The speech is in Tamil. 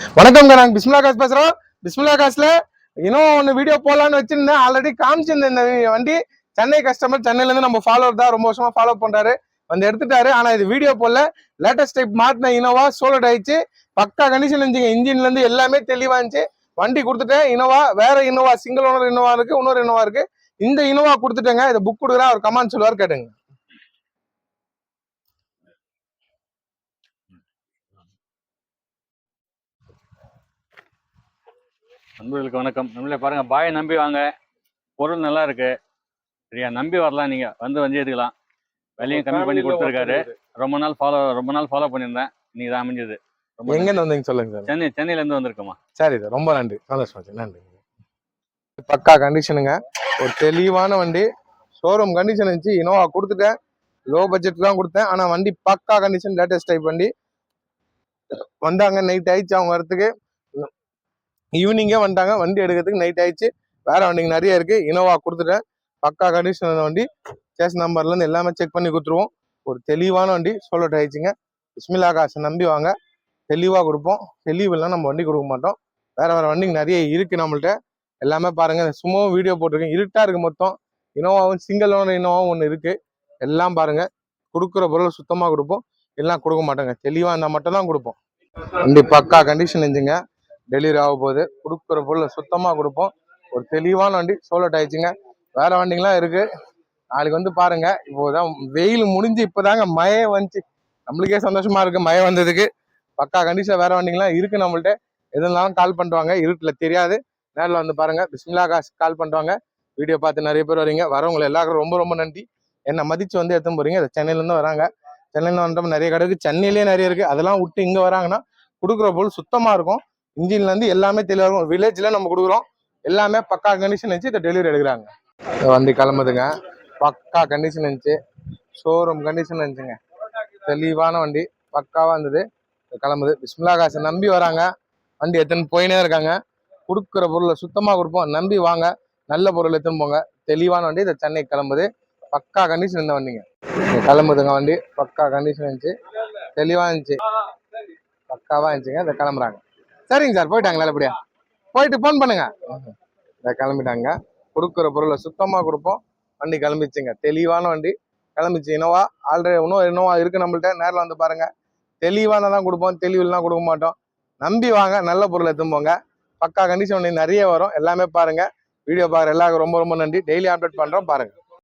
வணக்கம்ங்க நாங்க பிஸ்மிலா காசு பேசுறோம். பிஸ்மிலா காசுல இன்னும் ஒன்று வீடியோ போடலான்னு வச்சிருந்தேன். ஆல்ரெடி காமிச்சிருந்தேன் இந்த வண்டி. சென்னை கஸ்டமர் சென்னையில இருந்து நம்ம ஃபாலோவர் தான் ரொம்ப வருஷமா ஃபாலோ பண்றாரு. வந்து எடுத்துட்டாரு. ஆனா இது வீடியோ போடல. லேட்டஸ்ட் டைப் மாட்டின இனோவா சோலட் ஆயிடுச்சு பக்கா கண்டிஷன் இருந்துச்சுங்க. இன்ஜின்ல இருந்து எல்லாமே தெளிவா இருந்துச்சு. வண்டி கொடுத்துட்டேன். இனோவா வேற இனோவா சிங்கிள் ஓனர் இனோவா இருக்கு இன்னொரு இனோவா இருக்கு. இந்த இனோவா கொடுத்துட்டேங்க. இதை புக் கொடுக்குறேன். அவர் கமாண்ட் சொல்லுவார் கேட்டுங்க. நண்பர்களுக்கு வணக்கம். நம்மளே பாருங்க பாயை நம்பி வாங்க. பொருள் நல்லா இருக்கு. சரியா? நம்பி வரலாம் நீங்க. வந்து வந்து எடுக்கலாம். விலையும் கம்மி பண்ணி கொடுத்துருக்காரு. ரொம்ப நாள் ஃபாலோ ரொம்ப நாள் ஃபாலோ பண்ணியிருந்தேன். இன்னைக்கு தான் அமைஞ்சது. ரொம்ப எங்க நன்றி. இருந்து வந்தீங்க சொல்லுங்க சார்? சென்னை சென்னையில இருந்து வந்திருக்கோமா சரி சார் ரொம்ப நன்றி. சந்தோஷம் நன்றி. பக்கா கண்டிஷனுங்க ஒரு தெளிவான வண்டி. ஷோரூம் கண்டிஷன் இருந்துச்சு. இனோவா கொடுத்துட்டேன். லோ பட்ஜெட் தான் கொடுத்தேன். ஆனா வண்டி பக்கா கண்டிஷன் லேட்டஸ்ட் டைப் வண்டி. வந்தாங்க நைட் ஆயிடுச்சு. அவங்க வரத்துக்கு. ஈவினிங்கே வந்துட்டாங்க வண்டி எடுக்கிறதுக்கு நைட் ஆயிடுச்சு. வேற வண்டிங்க நிறைய இருக்கு. இனோவா கொடுத்துட்டேன். பக்கா கண்டிஷன் வண்டி. கேஸ் நம்பர்ல இருந்து எல்லாமே செக் பண்ணி கொடுத்துருவோம். ஒரு தெளிவான வண்டி. சோலோட் ஆயிடுச்சுங்க. பிஸ்மில்லா காசை நம்பி வாங்க. தெளிவாக கொடுப்போம். தெளிவுலாம் நம்ம வண்டி கொடுக்க மாட்டோம். வேற வேற வண்டிங்க நிறைய இருக்கு நம்மள்ட்ட. எல்லாமே பாருங்க. சும்மாவும் வீடியோ போட்டிருக்கேன். இருட்டா இருக்கு மொத்தம். இனோவாவும் சிங்கிள் ஓனர் இனோவாவும் ஒன்று இருக்கு. எல்லாம் பாருங்க. கொடுக்குற பொருள் சுத்தமாக கொடுப்போம். எல்லாம் கொடுக்க மாட்டோங்க. தெளிவாக இருந்தால் மட்டும் தான் கொடுப்போம். வண்டி பக்கா கண்டிஷன் இருந்துங்க டெலிவரி ஆக போகுது கொடுக்குற பொருளை சுத்தமாக கொடுப்போம். ஒரு தெளிவான வண்டி சோலட் ஆயிடுச்சுங்க வேற வண்டிங்கெலாம் இருக்கு. நாளைக்கு வந்து பாருங்க. இப்போதான் வெயில் முடிஞ்சு இப்போதாங்க மழை வந்துச்சு. நம்மளுக்கே சந்தோஷமா இருக்கு மழை வந்ததுக்கு. பக்கா கண்டிஷன் வேற வண்டிங்கெலாம் இருக்கு நம்மள்ட்ட. எதுனாலும் கால் பண்ணுவாங்க இருட்டில் தெரியாது. நேரில் வந்து பாருங்க. பிஸ்மிலா காசு கால் பண்ணுவாங்க வீடியோ பார்த்து நிறைய பேர் வரீங்க. வரவங்களை எல்லாருக்கும் ரொம்ப ரொம்ப நன்றி. என்னை மதிச்சு வந்து எடுத்து போறீங்க. அதை சென்னையிலேருந்து வராங்க. சென்னையில் வந்துட்டோம் நிறைய கடை இருக்குது சென்னையிலேயே நிறைய இருக்கு. அதெல்லாம் விட்டு இங்கே வராங்கன்னா கொடுக்குற பொருள் சுத்தமாக இருக்கும். இன்ஜின்லேருந்து எல்லாமே தெளிவாக இருக்கும். வில்லேஜில் நம்ம கொடுக்குறோம். எல்லாமே பக்கா கண்டிஷன் வச்சு இதை டெலிவரி எடுக்கிறாங்க. வந்து வண்டி கிளம்புதுங்க. பக்கா கண்டிஷன் இருந்துச்சு ஷோரூம் கண்டிஷன் இருந்துச்சுங்க தெளிவான வண்டி. பக்காவாக இருந்தது. கிளம்புது. பிஸ்மிலா காசை நம்பி வராங்க. வண்டி எடுத்துன்னு போயினே இருக்காங்க. கொடுக்குற பொருளை சுத்தமாக கொடுப்போம். நம்பி வாங்க. நல்ல பொருள் எடுத்துன்னு போங்க. தெளிவான வண்டி. இந்த சென்னைக்கு கிளம்புது. பக்கா கண்டிஷன் இந்த வண்டிங்க. கிளம்புதுங்க வண்டி. பக்கா கண்டிஷன் இருந்துச்சு தெளிவாக இருந்துச்சு. பக்காவாக இருந்துச்சுங்க. இதை கிளம்புறாங்க. சரிங்க சார் போயிட்டாங்க நல்லபடியா. போயிட்டு ஃபோன் பண்ணுங்க. கிளம்பிட்டாங்க. கொடுக்குற பொருளை சுத்தமா கொடுப்போம். வண்டி கிளம்பிச்சுங்க. தெளிவான வண்டி. கிளம்பிச்சு இனோவா ஆல்ரெடி இன்னும் இனோவா இருக்கு நம்மள்ட்ட. நேரில் வந்து பாருங்க. தெளிவானதான் கொடுப்போம். தெளிவுலாம் கொடுக்க மாட்டோம். நம்பி வாங்க. நல்ல பொருள் எடுத்துன்னு போங்க. பக்கா கண்டிஷன் நிறைய வரும். எல்லாமே பாருங்க. வீடியோ பாக்குற எல்லாருக்கும் ரொம்ப ரொம்ப நன்றி. டெய்லி அப்டேட் பண்றோம். பாருங்க.